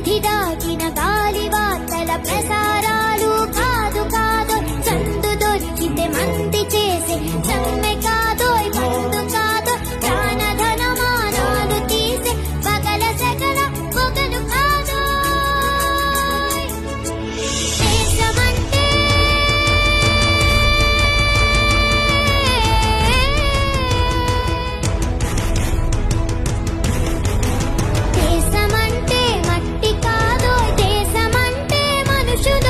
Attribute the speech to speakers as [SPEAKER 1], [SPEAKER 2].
[SPEAKER 1] పరిధి దాటిన గాలి వార్తల ప్రసారాలు కాదు కాదు సందు దొరికితే మంది you know